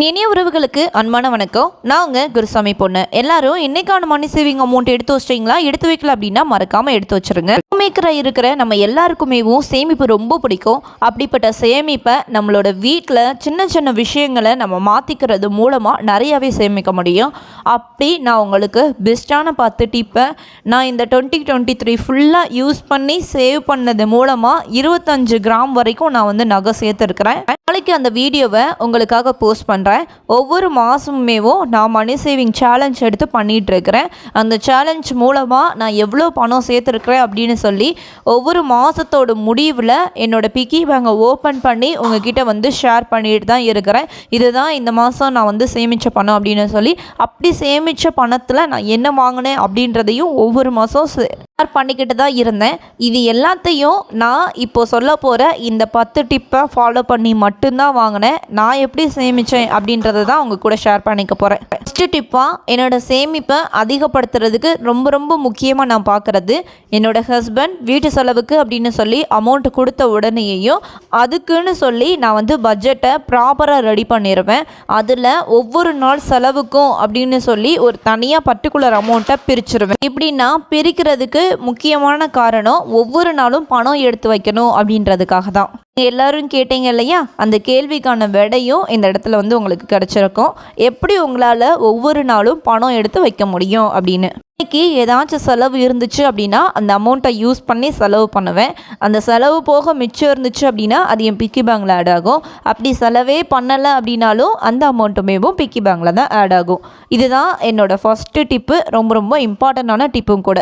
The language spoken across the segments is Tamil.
இனிய உறவுகளுக்கு அன்பான வணக்கம். நான் உங்கள் குருசாமி பொண்ணு. எல்லாரும் இன்னைக்கான மணி சேவிங் அமௌண்ட் எடுத்து வச்சிட்டீங்களா? எடுத்து வைக்கல அப்படின்னா மறக்காம எடுத்து வச்சிருங்க. மேக்கராக இருக்கிற நம்ம எல்லாருக்குமேவும் சேமிப்பு ரொம்ப பிடிக்கும். அப்படிப்பட்ட சேமிப்பை நம்மளோட வீட்டில் சின்ன சின்ன விஷயங்களை நம்ம மாற்றிக்கிறது மூலமாக நிறையாவே சேமிக்க முடியும். அப்படி நான் உங்களுக்கு பெஸ்ட்டான பத்து டிப்பை நான் இந்த டுவெண்ட்டி டுவெண்ட்டி த்ரீ ஃபுல்லாக யூஸ் பண்ணி சேவ் பண்ணது மூலமாக இருபத்தஞ்சு கிராம் வரைக்கும் நான் வந்து நகை சேர்த்துருக்கிறேன். நாளைக்கு அந்த வீடியோவை உங்களுக்காக போஸ்ட் பண்ணுறேன் ஒவ்வொரு மாதமுமேவும் நான் மணி சேவிங் சேலஞ்ச் எடுத்து பண்ணிகிட்டு இருக்கிறேன் அந்த சேலஞ்ச் மூலமாக நான் எவ்வளோ பணம் சேர்த்துருக்குறேன் அப்படின்னு சொல்லி ஒவ்வொரு மாதத்தோட முடிவில் என்னோட பிக்கி பேங்கை ஓப்பன் பண்ணி உங்ககிட்ட வந்து ஷேர் பண்ணிட்டு தான் இருக்கிறேன். இதுதான் இந்த மாதம் நான் வந்து சேமித்த பணம் அப்படின்னு சொல்லி அப்படி சேமித்த பணத்தில் நான் என்ன வாங்கினேன் அப்படின்றதையும் ஒவ்வொரு மாதம் ஷேர் பண்ணிக்கிட்டு தான் இருந்தேன். இது எல்லாத்தையும் நான் இப்போ சொல்ல போகிற இந்த பத்து டிப்பை ஃபாலோ பண்ணி மட்டும்தான் வாங்கினேன். நான் எப்படி சேமித்தேன் அப்படின்றத தான் உங்கள் கூட ஷேர் பண்ணிக்க போகிறேன் ஃபஸ்ட்டு டிப்பாக என்னோட சேமிப்பை அதிகப்படுத்துறதுக்கு ரொம்ப ரொம்ப முக்கியமாக நான் பார்க்குறது என்னோட ஹஸ்பண்ட் வீட்டு செலவுக்கு அப்படின்னு சொல்லி அமௌண்ட் கொடுத்த உடனேயும் அதுக்குன்னு சொல்லி நான் வந்து பட்ஜெட்டை ப்ராப்பராக ரெடி பண்ணிடுவேன் அதில் ஒவ்வொரு நாள் செலவுக்கும் அப்படின்னு சொல்லி ஒரு தனியாக பர்டிகுலர் அமௌண்ட்டை பிரிச்சிருவேன். இப்படின்னா பிரிக்கிறதுக்கு முக்கியமான காரணம் ஒவ்வொரு நாளும் பணம் எடுத்து வைக்கணும் அப்படின்றதுக்காக தான். எல்லாரும் கேட்டீங்க இல்லையா? அந்த கேள்விக்கான விடையும் இந்த இடத்துல வந்து உங்களுக்கு கிடச்சிருக்கும். எப்படி உங்களால் ஒவ்வொரு நாளும் பணம் எடுத்து வைக்க முடியும் அப்படின்னு. இன்னைக்கு ஏதாச்சும் செலவு இருந்துச்சு அப்படின்னா அந்த அமௌண்ட்டை யூஸ் பண்ணி செலவு பண்ணுவேன். அந்த செலவு போக மிச்சம் இருந்துச்சு அப்படின்னா அது என் பிக்கி பேங்கில் ஆட் ஆகும். அப்படி செலவே பண்ணலை அப்படின்னாலும் அந்த அமௌண்ட்டுமேவும் பிக்கி பேங்கில் தான் ஆட் ஆகும். இதுதான் என்னோடய ஃபஸ்ட்டு டிப்பு ரொம்ப ரொம்ப இம்பார்ட்டண்ட்டான டிப்பும் கூட.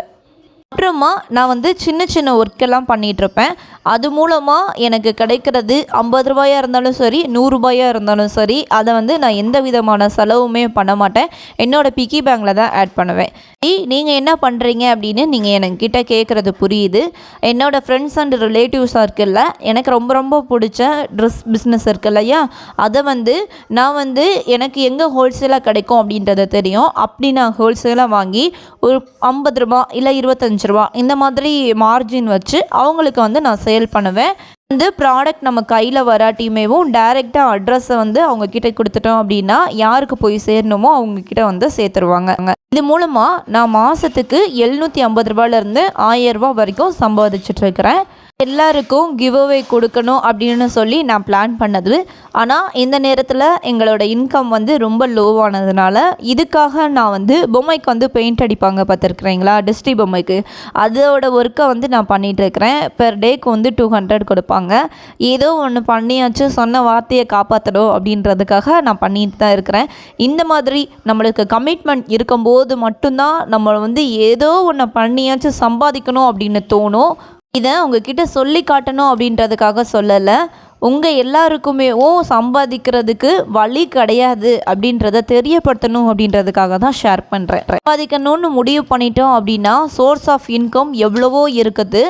அப்புறமா நான் வந்து சின்ன சின்ன ஒர்க்கெல்லாம் பண்ணிகிட்ருப்பேன். அது மூலமாக எனக்கு கிடைக்கிறது ஐம்பது ரூபாயாக இருந்தாலும் சரி நூறுரூபாயாக இருந்தாலும் சரி அதை வந்து நான் எந்த விதமான செலவுமே பண்ண மாட்டேன். என்னோடய பிக்கி பேங்கில் தான் ஆட் பண்ணுவேன். நீங்கள் என்ன பண்ணுறீங்க அப்படின்னு நீங்கள் என்கிட்ட கேட்குறது புரியுது. என்னோடய ஃப்ரெண்ட்ஸ் அண்ட் ரிலேட்டிவ்ஸ் இருக்குல்ல எனக்கு ரொம்ப ரொம்ப பிடிச்ச ட்ரெஸ் பிஸ்னஸ் இருக்கு இல்லையா அதை வந்து நான் வந்து எனக்கு எங்கே ஹோல்சேலாக கிடைக்கும் அப்படின்றத தெரியும். அப்படி நான் ஹோல்சேலாக வாங்கி ஒரு ஐம்பது ரூபா இல்லை இருபத்தஞ்சு ரூபா இந்த மாதிரி மார்ஜின் வச்சு அவங்களுக்கு வந்து நான் சேல் பண்ணுவேன். வந்து ப்ராடக்ட் நம்ம கையில் வராட்டியுமேவும் டைரெக்டாக அட்ரஸை வந்து அவங்க கிட்ட கொடுத்துட்டோம் அப்படின்னா யாருக்கு போய் சேரணுமோ அவங்க கிட்ட வந்து சேர்த்துருவாங்க. இது மூலமாக நான் மாதத்துக்கு எழுநூற்றி ஐம்பது ரூபாயிலேருந்து ஆயிரம் ரூபா வரைக்கும் சம்பாதிச்சுட்டு இருக்கிறேன். எல்லாருக்கும் கிவ் அவே கொடுக்கணும் அப்படின்னு சொல்லி நான் பிளான் பண்ணது. ஆனால் இந்த நேரத்தில் எங்களோட இன்கம் வந்து ரொம்ப லோவானதுனால இதுக்காக நான் வந்து பொம்மைக்கு வந்து பெயிண்ட் அடிப்பாங்க பார்த்துருக்குறீங்களா? டிஸ்ட்ரி பொம்மைக்கு. அதோட ஒர்க்கை வந்து நான் பண்ணிகிட்டு இருக்கிறேன். பெர் டேக்கு வந்து டூ ஹண்ட்ரட் கொடுப்பாங்க. ஏதோ ஒன்று பண்ணியாச்சு சொன்ன வார்த்தையை காப்பாற்றணும் அப்படின்றதுக்காக நான் பண்ணிட்டு தான் இருக்கிறேன். இந்த மாதிரி நம்மளுக்கு கமிட்மெண்ட் இருக்கும்போது மட்டும்தான் நம்ம வந்து ஏதோ ஒன்று பண்ணியாச்சும் சம்பாதிக்கணும் அப்படின்னு தோணும். இதை உங்ககிட்ட சொல்லி காட்டணும் அப்படின்றதுக்காக சொல்லலை. உங்கள் எல்லாருக்குமே ஓ சம்பாதிக்கிறதுக்கு வழி கிடையாது அப்படின்றத தெரியப்படுத்தணும் அப்படின்றதுக்காக தான் ஷேர் பண்ணுறேன் சம்பாதிக்கணும்னு முடிவு பண்ணிட்டோம் அப்படின்னா சோர்ஸ் ஆஃப் இன்கம் எவ்வளவோ இருக்குது.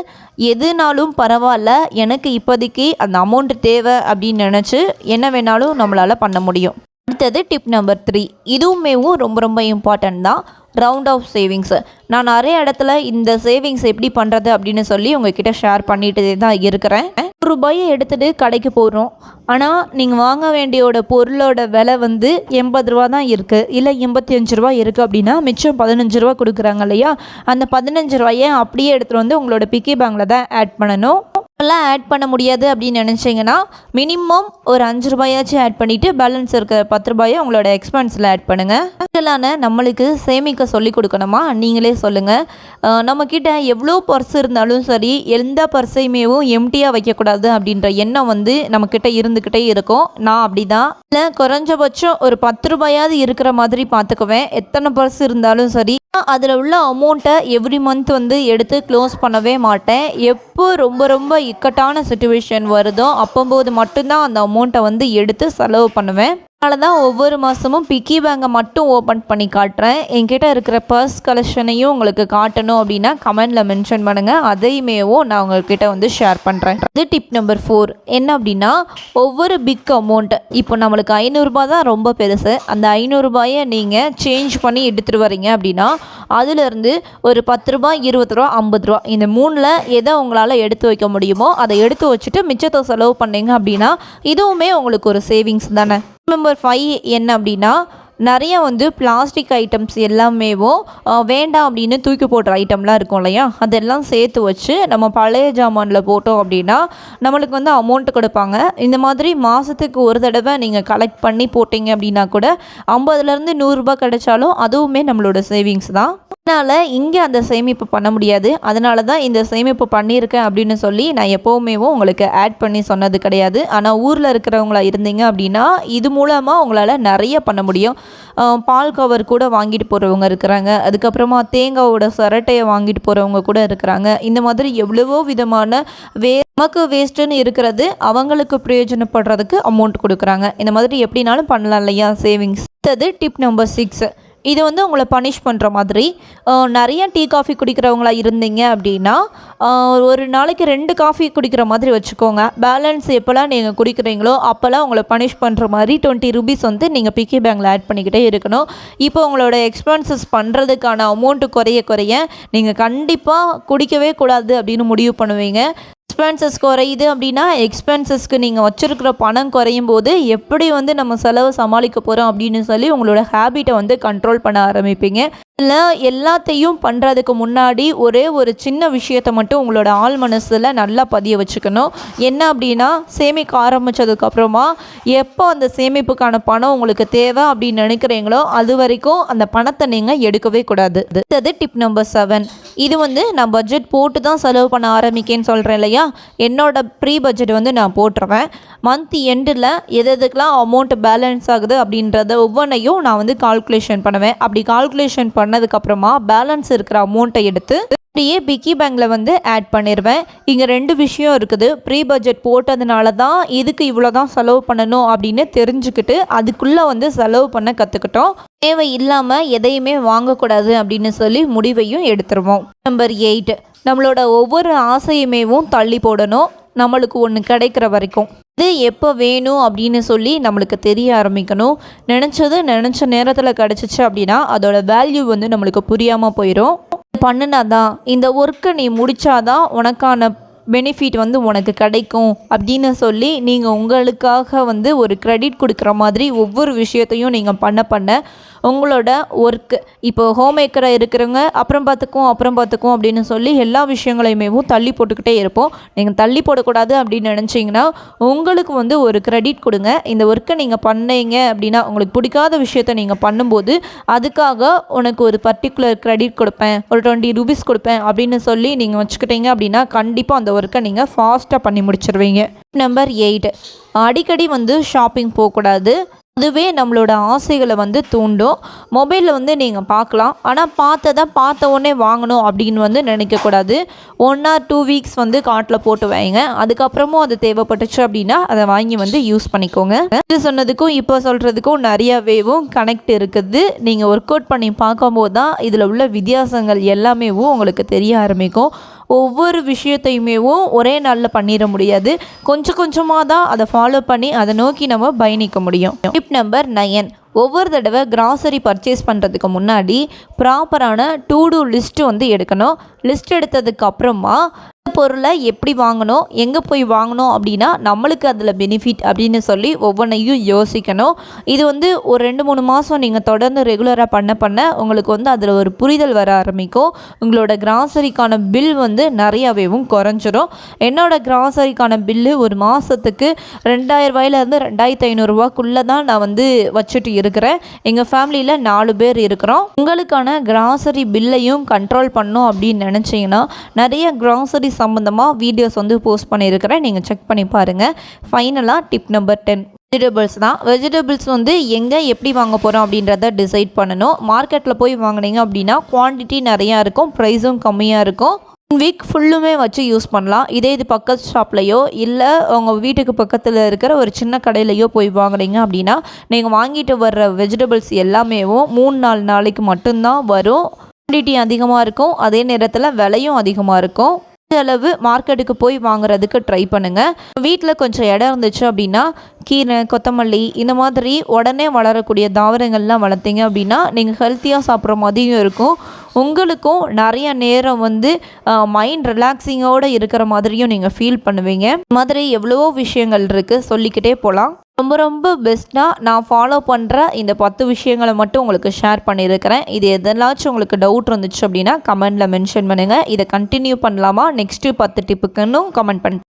எதுனாலும் பரவாயில்ல எனக்கு இப்போதைக்கு அந்த அமௌண்ட் தேவை அப்படின்னு நினச்சி என்ன வேணாலும் நம்மளால் பண்ண முடியும். அடுத்தது டிப் நம்பர் த்ரீ இதுவுமேவும் ரொம்ப ரொம்ப இம்பார்ட்டன்ட் தான். ரவுண்ட் ஆஃப் சேவிங்ஸு நான் நிறைய இடத்துல இந்த சேவிங்ஸ் எப்படி பண்ணுறது அப்படின்னு சொல்லி உங்ககிட்ட ஷேர் பண்ணிட்டு தான் இருக்கிறேன். ஒரு ரூபாயை எடுத்துகிட்டு கடைக்கு போகிறோம் ஆனால் நீங்கள் வாங்க வேண்டியோட பொருளோட விலை வந்து எண்பது ரூபா தான் இருக்குது இல்லை எண்பத்தி அஞ்சு ரூபா இருக்குது அப்படின்னா மிச்சம் பதினஞ்சு ரூபா கொடுக்குறாங்க இல்லையா? அந்த பதினஞ்சு ரூபாயை அப்படியே எடுத்துகிட்டு வந்து உங்களோட பிக்கி பேங்கில் தான் ஆட் பண்ணணும். இப்போல்லாம் ஆட் பண்ண முடியாது அப்படின்னு நினச்சிங்கன்னா மினிமம் ஒரு அஞ்சு ரூபாயாச்சும் ஆட் பண்ணிவிட்டு பேலன்ஸ் இருக்கிற பத்து ரூபாயை உங்களோட எக்ஸ்பென்ஸில் ஆட் பண்ணுங்கள் இதெல்லாம் நம்மளுக்கு சேமிக்க சொல்லி கொடுக்கணுமா? நீங்களே சொல்லுங்கள் நம்மக்கிட்ட எவ்வளோ பர்ஸ் இருந்தாலும் சரி எந்த பர்ஸையுமேவும் எம்டியாக வைக்கக்கூடாது அப்படின்ற எண்ணம் வந்து நம்மக்கிட்ட இருந்துக்கிட்டே இருக்கும். நான் அப்படி தான் இல்லை குறைஞ்சபட்சம் ஒரு பத்து ரூபாயாவது இருக்கிற மாதிரி பார்த்துக்குவேன். எத்தனை பர்ஸ் இருந்தாலும் சரி. அதில் உள்ள அமௌண்ட்டை எவ்ரி மந்த் வந்து எடுத்து க்ளோஸ் பண்ணவே மாட்டேன். எப்போ ரொம்ப ரொம்ப இக்கட்டான சுச்சுவேஷன் வருதோ அப்போம்போது மட்டும்தான் அந்த அமௌண்ட்டை வந்து எடுத்து செலவு பண்ணுவேன். அதனால தான் ஒவ்வொரு மாதமும் பிக்கி பேங்கை மட்டும் ஓப்பன் பண்ணி காட்டுறேன். என்கிட்ட இருக்கிற பர்ஸ் கலெக்ஷனையும் உங்களுக்கு காட்டணும் அப்படின்னா கமெண்டில் மென்ஷன் பண்ணுங்கள் அதையுமேவும் நான் உங்கள்கிட்ட வந்து ஷேர் பண்ணுறேன் இது டிப் நம்பர் ஃபோர் என்ன அப்படின்னா ஒவ்வொரு பிக் அமௌண்ட் இப்போ நம்மளுக்கு ஐநூறுரூபா தான் ரொம்ப பெருசு. அந்த ஐநூறுரூபாயை நீங்கள் சேஞ்ச் பண்ணி எடுத்துகிட்டு வரீங்க அப்படின்னா அதுலேருந்து ஒரு பத்து ரூபா இருபது ரூபா ஐம்பது ரூபா இந்த மூணில் எதை உங்களால் எடுத்து வைக்க முடியுமோ அதை எடுத்து வச்சுட்டு மிச்சத்தை செலவு பண்ணீங்க அப்படின்னா இதுவுமே உங்களுக்கு ஒரு சேவிங்ஸ் தானே. நம்பர் ஃபைவ் என்ன அப்படின்னா நிறைய வந்து பிளாஸ்டிக் ஐட்டம்ஸ் எல்லாமேவும் வேண்டாம் அப்படின்னு தூக்கி போடுற ஐட்டம்லாம் இருக்கும் இல்லையா? அதெல்லாம் சேர்த்து வச்சு நம்ம பழைய ஜாமானில் போட்டோம் அப்படின்னா நம்மளுக்கு வந்து அமௌண்ட்டு கொடுப்பாங்க. இந்த மாதிரி மாதத்துக்கு ஒரு தடவை நீங்கள் கலெக்ட் பண்ணி போட்டிங்க அப்படின்னா கூட ஐம்பதுலேருந்து நூறுரூபா கிடைச்சாலும் அதுவுமே நம்மளோட சேவிங்ஸ் தான். அதனால் இங்கே அந்த சேமிப்பு பண்ண முடியாது. அதனால தான் இந்த சேமிப்பு பண்ணியிருக்கேன் அப்படின்னு சொல்லி நான் எப்போவுமே உங்களுக்கு ஆட் பண்ணி சொன்னது கிடையாது. ஆனால் ஊரில் இருக்கிறவங்களா இருந்தீங்க அப்படின்னா இது மூலமாக உங்களால் நிறைய பண்ண முடியும். பால் கவர் கூட வாங்கிட்டு போகிறவங்க இருக்கிறாங்க. அதுக்கப்புறமா தேங்காவோட சரட்டையை வாங்கிட்டு போகிறவங்க கூட இருக்கிறாங்க. இந்த மாதிரி எவ்வளவோ விதமான வே நமக்கு வேஸ்ட்டுன்னு இருக்கிறது அவங்களுக்கு பிரயோஜனப்படுறதுக்கு அமௌண்ட் கொடுக்குறாங்க. இந்த மாதிரி எப்படினாலும் பண்ணலாம் இல்லையா? சேவிங்ஸ் அடுத்தது டிப் நம்பர் சிக்ஸ் இது வந்து உங்களை பனிஷ் பண்ணுற மாதிரி நிறைய டீ காஃபி குடிக்கிறவங்களா இருந்தீங்க அப்படின்னா ஒரு நாளைக்கு ரெண்டு காஃபி குடிக்கிற மாதிரி வச்சுக்கோங்க. பேலன்ஸ் எப்போல்லாம் நீங்கள் குடிக்கிறீங்களோ அப்போல்லாம் உங்களை பனிஷ் பண்ணுற மாதிரி டுவெண்ட்டி ருபீஸ் வந்து நீங்கள் பிக்கி பேங்கில் ஆட் பண்ணிக்கிட்டே இருக்கணும். இப்போ உங்களோட எக்ஸ்பென்சஸ் பண்ணுறதுக்கான அமௌண்ட்டு குறைய குறைய நீங்கள் கண்டிப்பாக குடிக்கவே கூடாது அப்படின்னு முடிவு பண்ணுவீங்க. எக்ஸ்பென்சஸ் குறையுது அப்படின்னா எக்ஸ்பென்சஸ்க்கு நீங்கள் வச்சுருக்கிற பணம் குறையும் போது எப்படி வந்து நம்ம செலவு சமாளிக்க போகிறோம் அப்படின்னு சொல்லி உங்களோட ஹேபிட்டை வந்து கண்ட்ரோல் பண்ண ஆரம்பிப்பீங்க. இல்லை எல்லாத்தையும் பண்ணுறதுக்கு முன்னாடி ஒரே ஒரு சின்ன விஷயத்தை மட்டும் உங்களோட ஆள் மனசில் நல்லா பதிய வச்சுக்கணும். என்ன அப்படின்னா சேமிக்க ஆரம்பித்ததுக்கப்புறமா எப்போ அந்த சேமிப்புக்கான பணம் உங்களுக்கு தேவை அப்படின்னு நினைக்கிறீங்களோ அது வரைக்கும் அந்த பணத்தை நீங்கள் எடுக்கவே கூடாது. அடுத்தது டிப் நம்பர் செவன் இது வந்து நான் பட்ஜெட் போட்டு தான் செலவு பண்ண ஆரம்பிக்கேன்னு சொல்கிறேன் இல்லையா? என்னோட ப்ரீ பட்ஜெட் வந்து நான் போட்டுருவேன். மந்த் எண்டில் எது எதுக்கெலாம் அமௌண்ட் பேலன்ஸ் ஆகுது அப்படின்றத ஒவ்வொன்றையும் நான் வந்து கால்குலேஷன் பண்ணுவேன். அப்படி கால்குலேஷன் பண்ண பண்ணதுக்கப்புறமா பேலன்ஸ் இருக்கிற அமௌண்ட்டை எடுத்து அப்படியே பிக்கி பேங்கில் வந்து ஆட் பண்ணிடுவேன் இங்கே ரெண்டு விஷயம் இருக்குது. ப்ரீ பட்ஜெட் போட்டதுனால தான் இதுக்கு இவ்வளோ தான் செலவு பண்ணணும் அப்படின்னு தெரிஞ்சுக்கிட்டு அதுக்குள்ளே வந்து செலவு பண்ண கற்றுக்கிட்டோம் தேவை இல்லாமல் எதையுமே வாங்கக்கூடாது அப்படின்னு சொல்லி முடிவையும் எடுத்துருவோம். நம்பர் எயிட் நம்மளோட ஒவ்வொரு ஆசையுமேவும் தள்ளி போடணும். நம்மளுக்கு ஒன்று கிடைக்கிற வரைக்கும். இது எப்போ வேணும் அப்படின்னு சொல்லி நம்மளுக்கு தெரிய ஆரம்பிக்கணும். நினச்சது நினச்ச நேரத்தில் கிடச்சிச்சு அப்படின்னா அதோட வேல்யூ வந்து நம்மளுக்கு புரியாமல் போயிடும் பண்ணுனாதான் இந்த ஒர்க்கை நீ முடித்தாதான் உனக்கான பெனிஃபிட் வந்து உனக்கு கிடைக்கும் அப்படின்னு சொல்லி நீங்கள் உங்களுக்காக வந்து ஒரு க்ரெடிட் கொடுக்குற மாதிரி ஒவ்வொரு விஷயத்தையும் நீங்கள் பண்ண பண்ண உங்களோட ஒர்க்கு இப்போ ஹோம் மேக்கராக இருக்கிறவங்க அப்புறம் பார்த்துக்குவோம் அப்புறம் பார்த்துக்குவோம் அப்படின்னு சொல்லி எல்லா விஷயங்களையுமே தள்ளி போட்டுக்கிட்டே இருப்போம். நீங்கள் தள்ளி போடக்கூடாது அப்படின்னு நினச்சிங்கன்னா உங்களுக்கு வந்து ஒரு கிரெடிட் கொடுங்க. இந்த ஒர்க்கை நீங்கள் பண்ணீங்க அப்படின்னா உங்களுக்கு பிடிக்காத விஷயத்த நீங்கள் பண்ணும்போது அதுக்காக உனக்கு ஒரு பர்டிகுலர் கிரெடிட் கொடுப்பேன் ஒரு டுவெண்ட்டி ருபீஸ் கொடுப்பேன் அப்படின்னு சொல்லி நீங்கள் வச்சுக்கிட்டீங்க அப்படின்னா கண்டிப்பாக அந்த ஒர்க்கை நீங்கள் ஃபாஸ்ட்டாக பண்ணி முடிச்சிருவீங்க. நம்பர் எயிட் அடிக்கடி வந்து ஷாப்பிங் போகக்கூடாது. அதுவே நம்மளோட ஆசைகளை வந்து தூண்டும். மொபைலில் வந்து நீங்கள் பார்க்கலாம். ஆனால் பார்த்ததை பார்த்த உடனே வாங்கணும் அப்படின்னு வந்து நினைக்கக்கூடாது. ஒன் ஆர் டூ வீக்ஸ் வந்து காட்டில் போட்டு வைங்க. அதுக்கப்புறமும் அது தேவைப்பட்டுச்சு அப்படின்னா அதை வாங்கி வந்து யூஸ் பண்ணிக்கோங்க. இது சொன்னதுக்கும் இப்போ சொல்கிறதுக்கும் நிறையவேவும் கனெக்ட் இருக்குது. நீங்கள் ஒர்க் அவுட் பண்ணி பார்க்கும்போது தான் இதில் உள்ள வித்தியாசங்கள் எல்லாமேவும் உங்களுக்கு தெரிய ஆரம்பிக்கும். ஒவ்வொரு விஷயத்தையுமேவும் ஒரே நாளில் பண்ணிட முடியாது. கொஞ்சம் கொஞ்சமாக தான் அதை ஃபாலோ பண்ணி அதை நோக்கி நம்ம பயணிக்க முடியும். டிப் நம்பர் நயன் ஒவ்வொரு தடவை கிராசரி பர்ச்சேஸ் பண்ணுறதுக்கு முன்னாடி ப்ராப்பரான டூ டூ லிஸ்ட்டு வந்து எடுக்கணும். லிஸ்ட் எடுத்ததுக்கு அப்புறமா பொருளை எப்படி வாங்கணும் எங்கே போய் வாங்கணும் அப்படின்னா நம்மளுக்கு அதில் பெனிஃபிட் அப்படின்னு சொல்லி ஒவ்வொன்றையும் யோசிக்கணும். இது வந்து ஒரு ரெண்டு மூணு மாதம் நீங்கள் தொடர்ந்து ரெகுலராக பண்ண பண்ண உங்களுக்கு வந்து அதில் ஒரு புரிதல் வர ஆரம்பிக்கும். உங்களோட கிராசரிக்கான பில் வந்து நிறையாவேவும் குறைஞ்சிரும். என்னோட கிராசரிக்கான பில்லு ஒரு மாதத்துக்கு ரெண்டாயிரம் ரூபாயிலேருந்து ரெண்டாயிரத்து ஐநூறுரூவாக்குள்ளே தான் நான் வந்து வச்சுட்டு இருக்கிறேன். எங்கள் ஃபேமிலியில் நாலு பேர் இருக்கிறோம். உங்களுக்கான கிராசரி பில்லையும் கண்ட்ரோல் பண்ணும் அப்படின்னு நினச்சிங்கன்னா நிறைய கிராசரி சம்மந்தமாக வீடியோஸ் வந்து போஸ்ட் பண்ணியிருக்கிறேன். நீங்கள் செக் பண்ணி பாருங்கள் ஃபைனலாக டிப் நம்பர் டென் வெஜிடபிள்ஸ் தான். வெஜிடபிள்ஸ் வந்து எங்கே எப்படி வாங்க போகிறோம் அப்படின்றத டிசைட் பண்ணணும். மார்க்கெட்டில் போய் வாங்குனீங்க அப்படின்னா குவான்டிட்டி நிறையா இருக்கும் ப்ரைஸும் கம்மியாக இருக்கும். வீக் ஃபுல்லுமே வச்சு யூஸ் பண்ணலாம். இதே இது பக்கத்து ஷாப்லேயோ இல்லை உங்கள் வீட்டுக்கு பக்கத்தில் இருக்கிற ஒரு சின்ன கடையிலையோ போய் வாங்குனீங்க அப்படின்னா நீங்கள் வாங்கிட்டு வர்ற வெஜிடபிள்ஸ் எல்லாமேவும் மூணு நாலு நாளைக்கு மட்டும்தான் வரும். குவான்டிட்டி அதிகமாக இருக்கும். அதே நேரத்தில் விலையும் அதிகமாக இருக்கும். அளவு மார்க்கெட்டுக்கு போய் வாங்குறதுக்கு ட்ரை பண்ணுங்கள் வீட்டில் கொஞ்சம் இடம் இருந்துச்சு அப்படின்னா கீரை கொத்தமல்லி இந்த மாதிரி உடனே வளரக்கூடிய தாவரங்கள்லாம் வளர்த்தீங்க அப்படின்னா நீங்கள் ஹெல்த்தியாக சாப்பிட்ற மாதிரியும் இருக்கும். உங்களுக்கும் நிறைய நேரம் வந்து மைண்ட் ரிலாக்ஸிங்கோடு இருக்கிற மாதிரியும் நீங்கள் ஃபீல் பண்ணுவீங்க. மாதிரி எவ்வளவோ விஷயங்கள் இருக்குது சொல்லிக்கிட்டே போகலாம் ரொம்ப ரொம்ப பெஸ்ட்டாக நான் ஃபாலோ பண்ணுற இந்த பத்து விஷயங்களை மட்டும் உங்களுக்கு ஷேர் பண்ணியிருக்கிறேன். இது எதனாச்சும் உங்களுக்கு டவுட் இருந்துச்சு அப்படின்னா கமெண்டில் மென்ஷன் பண்ணுங்கள் இதை கண்டினியூ பண்ணலாமா? நெக்ஸ்ட்டு பத்து டிப்புக்குன்னு கமெண்ட் பண்ணி